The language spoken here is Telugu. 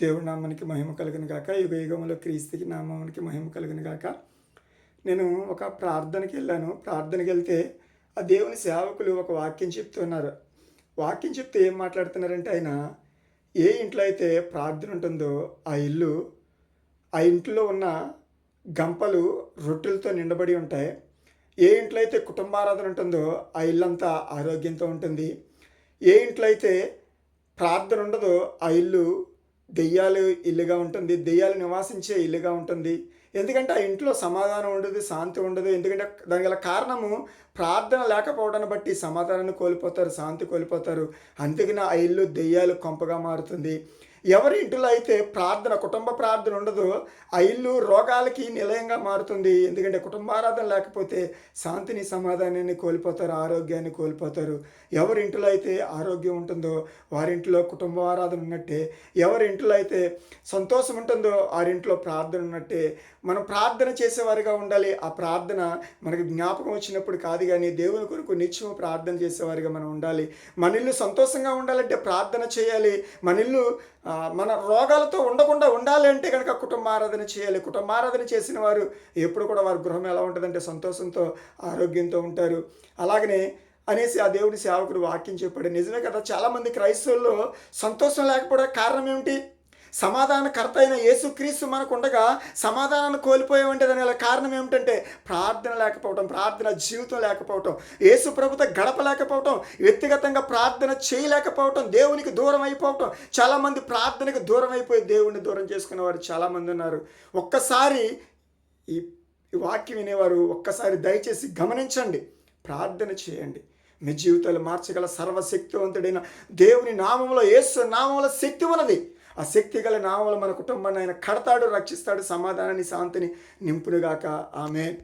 దేవుడి నామానికి మహిమ కలుగును గాక. యుగ యుగంలో క్రీస్తుకి నామానికి మహిమ కలుగును గాక. నేను ఒక ప్రార్థనకి వెళ్ళాను. ప్రార్థనకి వెళ్తే ఆ దేవుని సేవకులు ఒక వాక్యం చెప్తున్నారు వాక్యం చెప్తే ఏం మాట్లాడుతున్నారంటే ఆయన ఏ ఇంట్లో అయితే ప్రార్థన ఉంటుందో ఆ ఇల్లు ఆ ఇంట్లో ఉన్న గంపలు రొట్టెలతో నిండబడి ఉంటాయి. ఏ ఇంట్లో అయితే కుటుంబారాధన ఉంటుందో ఆ ఇల్లంతా ఆరోగ్యంతో ఉంటుంది. ఏ ఇంట్లో అయితే ప్రార్థన ఉండదో ఆ ఇల్లు దెయ్యాలు ఇల్లుగా ఉంటుంది దెయ్యాలు నివాసించే ఇల్లుగా ఉంటుంది. ఎందుకంటే ఆ ఇంట్లో సమాధానం ఉండదు శాంతి ఉండదు. ఎందుకంటే దాని గల కారణము ప్రార్థన లేకపోవడాన్ని బట్టి సమాధానాన్ని కోల్పోతారు శాంతి కోల్పోతారు. అందుకని ఆ ఇల్లు దెయ్యాలు కొంపగా మారుతుంది. ఎవరి ఇంటిలో అయితే ప్రార్థన కుటుంబ ప్రార్థన ఉండదో ఆ ఇల్లు రోగాలకి నిలయంగా మారుతుంది. ఎందుకంటే కుటుంబారాధన లేకపోతే శాంతిని సమాధానాన్ని కోల్పోతారు ఆరోగ్యాన్ని కోల్పోతారు. ఎవరి ఇంటిలో అయితే ఆరోగ్యం ఉంటుందో వారింట్లో కుటుంబ ఆరాధన ఉన్నట్టే ఎవరి ఇంట్లో అయితే సంతోషం ఉంటుందో వారింట్లో ప్రార్థన ఉన్నట్టే మనం ప్రార్థన చేసేవారిగా ఉండాలి. ఆ ప్రార్థన మనకి జ్ఞాపకం వచ్చినప్పుడు కాదు కానీ దేవుని కొరకు నిత్యం ప్రార్థన చేసేవారిగా మనం ఉండాలి. మన ఇల్లు సంతోషంగా ఉండాలంటే ప్రార్థన చేయాలి. మన ఇల్లు మన రోగాలతో ఉండకుండా ఉండాలి అంటే కనుక కుటుంబారాధన చేయాలి. కుటుంబారాధన చేసిన వారు ఎప్పుడు కూడా వారి గృహం ఎలా ఉంటుందంటే సంతోషంతో ఆరోగ్యంతో ఉంటారు. అలాగనే అనేసి ఆ దేవుడి సేవకుడు వాక్యం చెప్పాడు. నిజమే కదా చాలామంది క్రైస్తవుల్లో సంతోషం లేకపోవడం కారణం ఏమిటి? సమాధానకర్త అయిన యేసుక్రీస్తు మనకు ఉండగా సమాధానాన్ని కోల్పోయామంటే దాని గల కారణం ఏమిటంటే ప్రార్థన లేకపోవటం ప్రార్థన జీవితం లేకపోవటం యేసు ప్రభుతో గడపలేకపోవటం వ్యక్తిగతంగా ప్రార్థన చేయలేకపోవటం దేవునికి దూరం అయిపోవటం. చాలామంది ప్రార్థనకు దూరం అయిపోయి దేవుడిని దూరం చేసుకునే వారు చాలామంది ఉన్నారు. ఒక్కసారి ఈ ఈ వాక్యం వినేవారు ఒక్కసారి దయచేసి గమనించండి. ప్రార్థన చేయండి. మీ జీవితాలు మార్చగల సర్వశక్తివంతుడైన దేవుని నామంలో యేసు నామంలో శక్తి ఉన్నది. ఆ శక్తి గల నామలు మన కుటుంబాన్ని ఆయన కడతాడు రక్షిస్తాడు సమాధానాన్ని శాంతిని నింపునుగాక. ఆమె